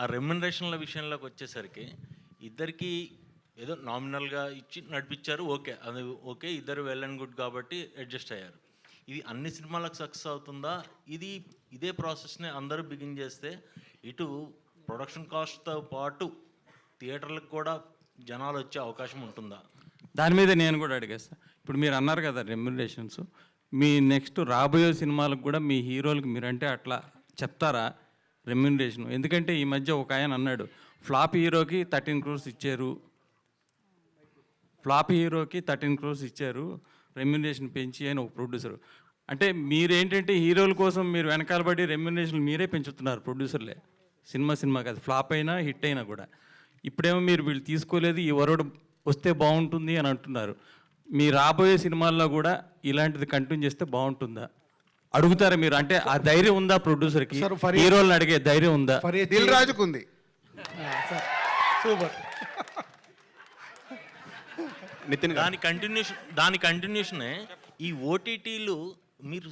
ఆ రెమ్యునరేషన్ల విషయంలోకి వచ్చేసరికి ఇద్దరికి ఏదో నామినల్గా ఇచ్చి నడిపించారు ఓకే. అది ఓకే ఇద్దరు వెల్ అండ్ గుడ్ కాబట్టి అడ్జస్ట్ అయ్యారు. ఇది అన్ని సినిమాలకు సక్సెస్ అవుతుందా? ఇది ఇదే ప్రాసెస్ని అందరూ బిగిన్ చేస్తే ఇటు ప్రొడక్షన్ కాస్ట్తో పాటు థియేటర్లకు కూడా జనాలు వచ్చే అవకాశం ఉంటుందా? దాని మీద నేను కూడా అడిగేస్తా. ఇప్పుడు మీరు అన్నారు కదా రెమ్యునరేషన్స్ మీ నెక్స్ట్ రాబోయే సినిమాలకు కూడా మీ హీరోలకు మీరంటే అట్లా చెప్తారా? రెమ్యునరేషన్. ఎందుకంటే ఈ మధ్య ఒక ఆయన అన్నాడు ఫ్లాప్ హీరోకి థర్టీన్ క్రోర్స్ ఇచ్చారు. ఫ్లాప్ హీరోకి థర్టీన్ క్రోర్స్ ఇచ్చారు. రెమ్యునరేషన్ పెంచి అని ఒక ప్రొడ్యూసర్. అంటే మీరేంటంటే హీరోల కోసం మీరు వెనకాల పడి రెమ్యునరేషన్ మీరే పెంచుతున్నారు ప్రొడ్యూసర్లే. సినిమా సినిమా కాదు ఫ్లాప్ అయినా హిట్ అయినా కూడా. ఇప్పుడేమో మీరు వీళ్ళు తీసుకోలేదు ఈ వరుడు వస్తే బాగుంటుంది అని అంటున్నారు. మీ రాబోయే సినిమాల్లో కూడా ఇలాంటిది కంటిన్యూ చేస్తే బాగుంటుందా? అడుగుతారా మీరు? అంటే ఆ ధైర్యం ఉందా for a- హీరోలను అడిగే ధైర్యం ఉందా? దిల్ రాజుకు ఉంది సూపర్. నితిన్ గారు. దాని కంటిన్యూషన్ దాని కంటిన్యూషనే ఈ ఓటీటీలు మీరు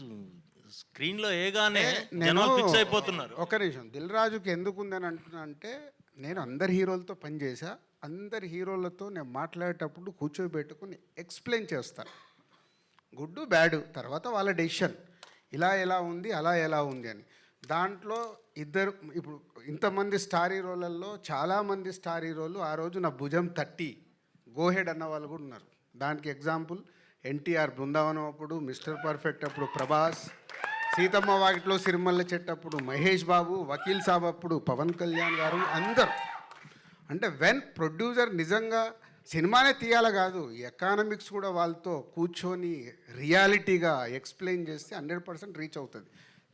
స్క్రీన్లో ఏగానే జనాలు ఫిక్స్ అయిపోతున్నారు. ఒక నిమిషం. దిల్ రాజుకి ఎందుకు ఉందని అంటున్నా అంటే నేను అందరి హీరోలతో పనిచేసా అందరి హీరోలతో నేను మాట్లాడేటప్పుడు కూర్చోబెట్టుకుని ఎక్స్ప్లెయిన్ చేస్తాను గుడ్డు బ్యాడు. తర్వాత వాళ్ళ డెసిషన్. ఇలా ఎలా ఉంది అలా ఎలా ఉంది అని. దాంట్లో ఇద్దరు ఇప్పుడు ఇంతమంది స్టార్ హీరోలలో చాలామంది స్టార్ హీరోలు ఆ రోజు నా భుజం తట్టి గోహెడ్ అన్న వాళ్ళు కూడా ఉన్నారు. దానికి ఎగ్జాంపుల్ ఎన్టీఆర్ బృందావనం అప్పుడు మిస్టర్ పర్ఫెక్ట్ అప్పుడు ప్రభాస్ సీతమ్మ వాకిట్లో సిరిమల్ల చెట్టప్పుడు మహేష్ బాబు వకీల్ సాబ్ అప్పుడు పవన్ కళ్యాణ్ గారు అందరు. అంటే వెన్ ప్రొడ్యూసర్ నిజంగా సినిమానే తీయాల కాదు ఎకానమిక్స్ కూడా వాళ్ళతో కూర్చొని రియాలిటీగా ఎక్స్ప్లెయిన్ చేస్తే హండ్రెడ్ పర్సెంట్ రీచ్ అవుతుంది.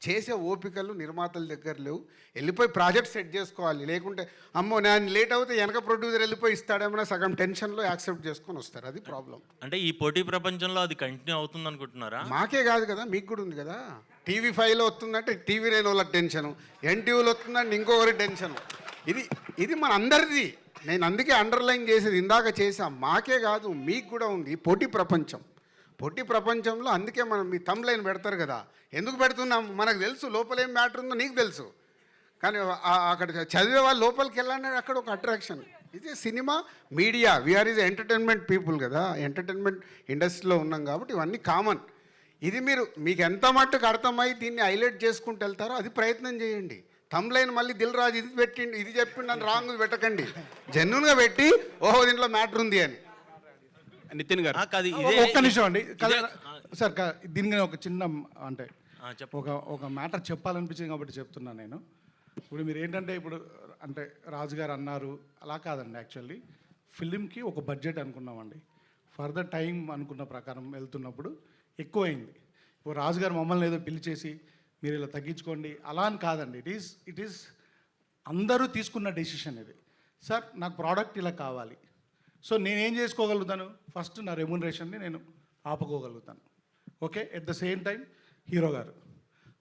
చేసే ఓపికలు నిర్మాతల దగ్గర లేవు. వెళ్ళిపోయి ప్రాజెక్ట్ సెట్ చేసుకోవాలి. లేకుంటే అమ్మో నేను లేట్ అవుతే వెనక ప్రొడ్యూసర్ వెళ్ళిపోయి ఇస్తాడేమన్నా సగం టెన్షన్లో యాక్సెప్ట్ చేసుకొని వస్తారు. అది ప్రాబ్లం. అంటే ఈ పోటీ ప్రపంచంలో అది కంటిన్యూ అవుతుంది అనుకుంటున్నారా? మాకే కాదు కదా మీకు కూడా ఉంది కదా. టీవీ ఫైవ్లో వస్తుందంటే టీవీ నైన్ వాళ్ళకి టెన్షను. ఎన్టీవీలో వస్తుందంటే ఇంకొకరి టెన్షను. ఇది ఇది మన అందరిది నేను అందుకే అండర్లైన్ చేసేది ఇందాక చేసా మాకే కాదు మీకు కూడా ఉంది పోటీ ప్రపంచం. పొట్టి ప్రపంచంలో అందుకే మనం మీ తమ్ లైన్ పెడతారు కదా. ఎందుకు పెడుతున్నాం? మనకు తెలుసు లోపల ఏం మ్యాటర్ ఉందో నీకు తెలుసు. కానీ అక్కడ చదివే వాళ్ళు లోపలికి వెళ్ళాలని అక్కడ ఒక అట్రాక్షన్ ఇది cinema media. We are is entertainment people కదా. ఎంటర్టైన్మెంట్ ఇండస్ట్రీలో ఉన్నాం కాబట్టి ఇవన్నీ కామన్ ఇది మీరు మీకు ఎంత మట్టుకు అర్థమై దీన్ని హైలైట్ చేసుకుంటూ వెళ్తారో అది ప్రయత్నం చేయండి. తమ్లైన్ మళ్ళీ దిల్ రాజు ఇది పెట్టిండి ఇది చెప్పిండి అని రాంగ్ పెట్టకండి. జెన్యున్గా పెట్టి ఓహో దీంట్లో మ్యాటర్ ఉంది అని. నితిన్ గారు. ఇదే ఒక్క నిమిషం అండి. సార్ దీనికి ఒక చిన్న అంటే ఆ, చెప్పు ఒక ఒక మ్యాటర్ చెప్పాలనిపించింది కాబట్టి చెప్తున్నాను నేను. ఇప్పుడు మీరు ఏంటంటే ఇప్పుడు అంటే రాజుగారు అన్నారు అలా కాదండి యాక్చువల్లీ. ఫిలింకి ఒక బడ్జెట్ అనుకున్నామండి. ఫర్దర్ టైం అనుకున్న ప్రకారం వెళ్తున్నప్పుడు ఎక్కువైంది. ఇప్పుడు రాజుగారు మమ్మల్ని ఏదో పిలిచేసి మీరు ఇలా తగ్గించుకోండి. అలా అని కాదండి. ఇట్ ఈస్ ఇట్ ఈస్ అందరూ తీసుకున్న డెసిషన్ ఇది. సార్ నాకు ప్రోడక్ట్ ఇలా కావాలి. సో నేనేం చేసుకోగలుగుతాను? ఫస్ట్ నా రెమ్యునరేషన్ని నేను ఆపుకోగలుగుతాను. Okay at the same time hero గారు.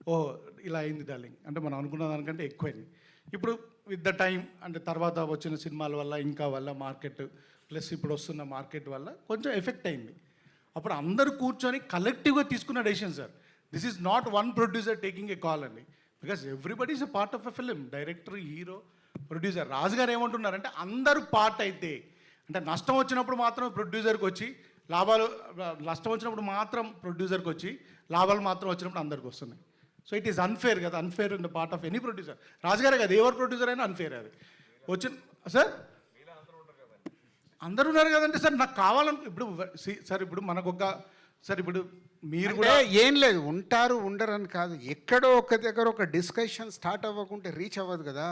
ఓ ఇలా అయింది డార్లింగ్. అంటే మనం అనుకున్న దానికంటే ఎక్కువైంది. ఇప్పుడు విత్ ద టైం అంటే తర్వాత వచ్చిన సినిమాల వల్ల ఇంకా వల్ల మార్కెట్ ప్లస్ ఇప్పుడు వస్తున్న మార్కెట్ వల్ల కొంచెం ఎఫెక్ట్ అయింది. అప్పుడు అందరూ కూర్చొని కలెక్టివ్గా తీసుకున్న decision sir this is not one producer taking a call అండి because everybody is a part of a film director hero producer రాజుగారు ఏమంటున్నారంటే అందరూ పార్ట్ అయితే అంటే నష్టం వచ్చినప్పుడు మాత్రం ప్రొడ్యూసర్కి వచ్చి లాభాలు నష్టం వచ్చినప్పుడు మాత్రం ప్రొడ్యూసర్కి వచ్చి లాభాలు మాత్రం వచ్చినప్పుడు అందరికి వస్తున్నాయి. సో ఇట్ ఈస్ అన్ఫేర్ కదా unfair in the part of any producer రాజుగారే కదా ఎవరు ప్రొడ్యూసర్ అయినా అన్ఫేర్ అది. వచ్చిన సార్ అందరూ ఉన్నారు కదంటే సార్ నాకు కావాలను ఇప్పుడు సార్ ఇప్పుడు మనకు ఒక సార్ ఇప్పుడు మీరు కూడా ఏం లేదు ఉంటారు ఉండరు అని కాదు. ఎక్కడో ఒక దగ్గర ఒక డిస్కషన్ స్టార్ట్ అవ్వకుంటే రీచ్ అవ్వదు కదా.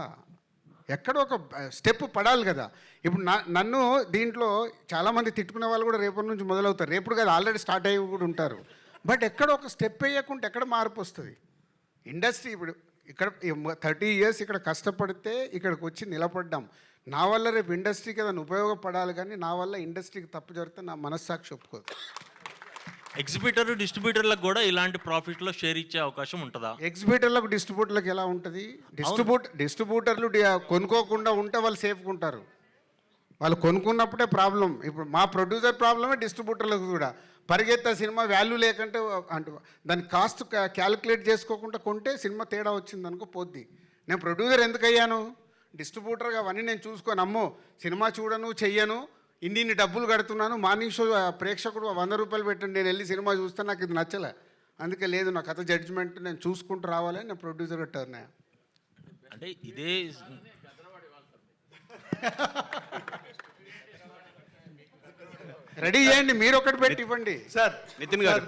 ఎక్కడో ఒక స్టెప్ పడాలి కదా. ఇప్పుడు నా నన్ను దీంట్లో చాలామంది తిట్టుకునే వాళ్ళు కూడా రేపటి నుంచి మొదలవుతారు. రేపుడు కదా ఆల్రెడీ స్టార్ట్ అయ్యి కూడా ఉంటారు. బట్ ఎక్కడ ఒక స్టెప్ వేయకుంటే ఎక్కడ మార్పు వస్తుంది? ఇండస్ట్రీ ఇప్పుడు ఇక్కడ థర్టీ ఇయర్స్ ఇక్కడ కష్టపడితే ఇక్కడికి వచ్చి నిలబడ్డాం. నా వల్ల రేపు ఇండస్ట్రీకి ఏదైనా ఉపయోగపడాలి కానీ నా వల్ల ఇండస్ట్రీకి తప్పు జరిగితే నా మనస్సాక్షి ఒప్పుకోదు. ఎగ్జిబిటర్ డిస్ట్రిబ్యూటర్లకు కూడా ఇలాంటి ప్రాఫిట్లో షేర్ ఇచ్చే అవకాశం ఉంటుందా? ఎగ్జిబిటర్లకు డిస్ట్రిబ్యూటర్లకు ఎలా ఉంటుంది? డిస్ట్రిబ్యూట్ డిస్ట్రిబ్యూటర్లు కొనుక్కోకుండా ఉంటే వాళ్ళు సేఫ్గా ఉంటారు వాళ్ళు కొనుక్కున్నప్పుడే ప్రాబ్లం. ఇప్పుడు మా ప్రొడ్యూసర్ ప్రాబ్లమే డిస్ట్రిబ్యూటర్లకు కూడా. పరిగెత్తే సినిమా వాల్యూ లేకుంటే అంటే దాని కాస్ట్ క్యాలిక్యులేట్ చేసుకోకుండా కొంటే సినిమా తేడా వచ్చింది అనుకో పోద్ది. నేను ప్రొడ్యూసర్ ఎందుకు అయ్యాను డిస్ట్రిబ్యూటర్గా అవన్నీ నేను చూసుకొని. అమ్మో సినిమా చూడను చెయ్యను. ఇన్ని ఇన్ని డబ్బులు కడుతున్నాను మార్నింగ్ షో ప్రేక్షకుడు వంద రూపాయలు పెట్టండి నేను వెళ్ళి సినిమా చూస్తే నాకు ఇది నచ్చలే. అందుకే లేదు నా కథ జడ్జిమెంట్ నేను చూసుకుంటూ రావాలని నేను ప్రొడ్యూసర్గా టర్న్ అయ్యా. అంటే ఇదే రెడీ చేయండి మీరు ఒకటి పెట్టి ఇవ్వండి. సార్ నితిన్ గారు.